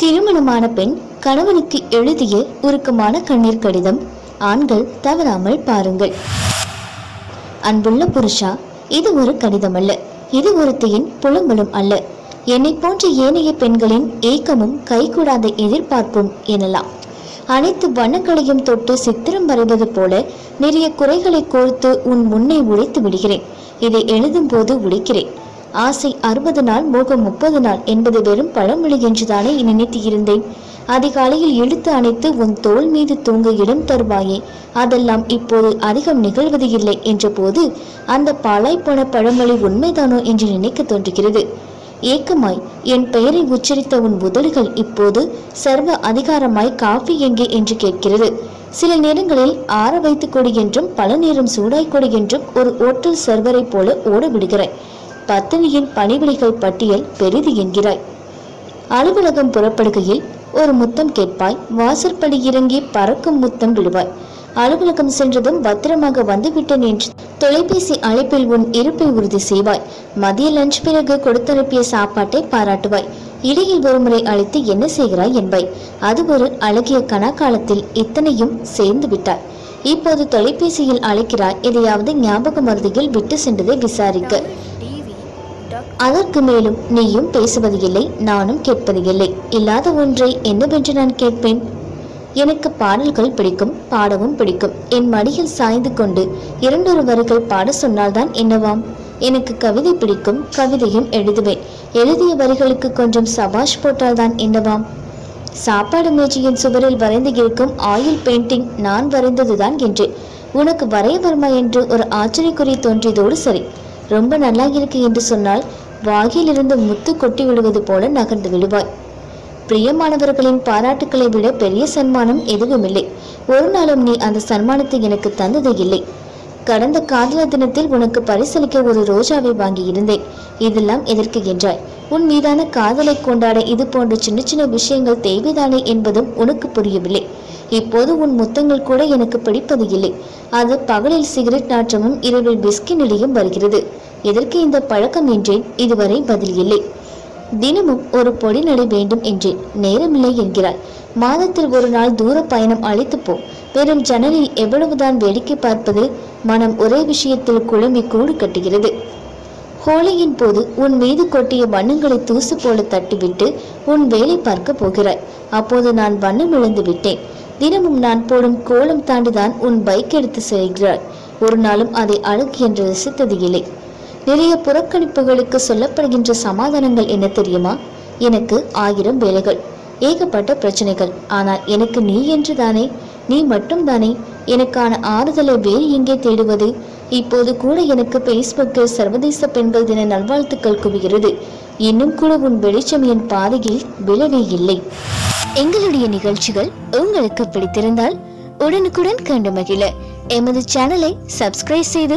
திருமணமான பெண் கணவனுக்கு எழுதிய உருக்கமான கண்ணீர் கடிதம். ஆண்கள் தவறாமல் பாருங்கள். அன்புள்ள புருஷா இது ஒரு கடிதம் அல்ல இது ஒருத்தையின் புலம்பலும் அல்ல. என்னை போன்ற ஏனைய பெண்களின் ஏக்கமும் கைகூடாத எதிர்பார்ப்பும் எனலாம். அனைத்து வண்ணங்களையும் தொட்டு சித்திரம் வரைவது போல நிறைய குறைகளை கோர்த்து உன் முன்னே உடைத்து விடுகிறேன். இதை எழுதும் போது உடைக்கிறேன். ஆசை அறுபது நாள் மோகம் முப்பது நாள் என்பது வெறும் பழமொழி என்றுதானே நினைத்து இருந்தேன் அதிகாலையில் இழுத்து அணைத்து உன் தோள் மீது தூங்க இடம் தருவாயே அதெல்லாம் இப்போது அதிகம் நிகழ்வது இல்லை என்ற போது அந்த பாழாய் போன பழமொழி உண்மைதானோ என்று நினைக்க தோன்றுகிறது. ஏக்கமாய் என் பெயரை உச்சரித்த உன் உதடுகள் இப்போது சர்வ அதிகாரமாய் காஃபி எங்கே என்று கேட்கிறது. சில நேரங்களில் ஆற வைத்து கொடு என்றும் பல நேரம் சூடாய் கொடு என்றும் ஒரு ஓட்டல் சர்வரை போல ஓட விடுகிறாய் பத்தினியின் பணிவிடைகள் பட்டியல் பெரிது என்கிறாய். அலுவலகம் புறப்படுகையில் ஒரு முத்தம் கேட்பாய் வாசற்படி இறங்கி பறக்கும் முத்தம் விடுவாய். அலுவலகம் சென்றதும் பத்திரமாக வந்துவிட்டேன் என்று தொலைபேசி அழைப்பில் உன் இருப்பை உறுதி செய்வாய். மதிய லஞ்ச் பிறகு கொடுத்தனுப்பிய சாப்பாட்டை பாராட்டுவாய். இடையில் ஒருமுறை அழைத்து என்ன செய்கிறாய் என்பாய். அது ஒரு அழகிய கணக்காலத்தில் இத்தனையும் சேர்ந்து விட்டாய். இப்போது தொலைபேசியில் அழைக்கிறாய். எதையாவது ஞாபக மருதியில் விட்டு சென்றதை விசாரிக்க. அதற்கு மேலும் நீயும் பேசுவது இல்லை நானும் கேட்பது இல்லை. இல்லாத ஒன்றை என்னவென்று நான் கேட்பேன்? எனக்கு பாடல்கள் பிடிக்கும் பாடவும் பிடிக்கும். என் மடியில் சாய்ந்து கொண்டு இரண்டொரு வரிகள் பாட சொன்னால்தான் என்னவாம்? எனக்கு கவிதை பிடிக்கும் கவிதையும் எழுதுவேன். எழுதிய வரிகளுக்கு கொஞ்சம் சபாஷ் போட்டால்தான் என்னவாம்? சாப்பாடு மேஜையின் சுவரில் வரைந்து இருக்கும் ஆயில் பெயிண்டிங் நான் வரைந்ததுதான் என்று. உனக்கு வரைய வருமா என்று ஒரு ஆச்சரியக்குறி தோன்றியதோடு சரி. ரொம்ப நல்லா இருக்கு என்று சொன்னால் வாகியிலிருந்து முத்து கொட்டி விடுவது போல நகர்ந்து விடுவாய் பிரியமானவர்களின் பாராட்டுக்களை விட பெரிய சன்மானம் எதுவுமில்லை. ஒரு நாளும் நீ அந்த சன்மானத்தை எனக்கு தந்தது இல்லை. கடந்த காதலர் தினத்தில் உனக்கு பரிசளிக்க ஒரு ரோஜாவை வாங்கி இருந்தேன். இதெல்லாம் எதற்கு என்றாய். உன் மீதான காதலை கொண்டாட இது போன்ற சின்ன சின்ன விஷயங்கள் தேவைதானே என்பதும் உனக்கு புரியவில்லை. இப்போது உன் முத்தங்கள் கூட எனக்கு பிடிப்பது இல்லை. அது பகலில் சிகரெட் நாற்றமும் இரவில் பிஸ்கி நிலையும் வருகிறது. எதற்கு இந்த பழக்கம் என்றேன்? இதுவரை பதில் இல்லை. தினமும் ஒரு பொடி நடை வேண்டும் என்றேன். நேரமில்லை என்கிறார் மாதத்தில் ஒரு நாள் தூர பயணம் அழைத்து போ வெறும் ஜன்னலில் எவ்வளவுதான் வேடிக்கை பார்ப்பது மனம் ஒரே விஷயத்தில் குழம்பி கூடு கட்டுகிறது. ஹோலியின் போது உன் மீது கொட்டிய வண்ணங்களை தூசு போல தட்டிவிட்டு உன் வேலை பார்க்க போகிறாய். அப்போது நான் வண்ணம் இழந்து விட்டேன். தினமும் நான் போடும் கோலம் தாண்டிதான் உன் பைக் எடுத்து செல்கிறாய் ஒரு நாளும் அதை அழகு என்று ரசித்தது இல்லை. நிறைய புறக்கணிப்புகளுக்கு சொல்லப்படுகின்ற சமாதானங்கள் என்ன தெரியுமா? எனக்கு ஆயிரம் வேலைகள் ஏகப்பட்ட பிரச்சனைகள். ஆனால் எனக்கு நீ என்று தானே? நீ மட்டும் தானே? எனக்கான ஆறுதலை வேறு எங்கே தேடுவது? இப்போது கூட எனக்கு பேஸ்புக்கில் சர்வதேச பெண்கள் தின நல்வாழ்த்துக்கள் குவிகிறது. இன்னும் கூட உன் வெளிச்சம் என் பாதையில் விழவே இல்லை. எங்களுடைய நிகழ்ச்சிகள் உங்களுக்கு பிடித்திருந்தால் உடனுக்குடன் கண்டு மகிழ. எமது சேனலை சப்ஸ்கிரைப் செய்து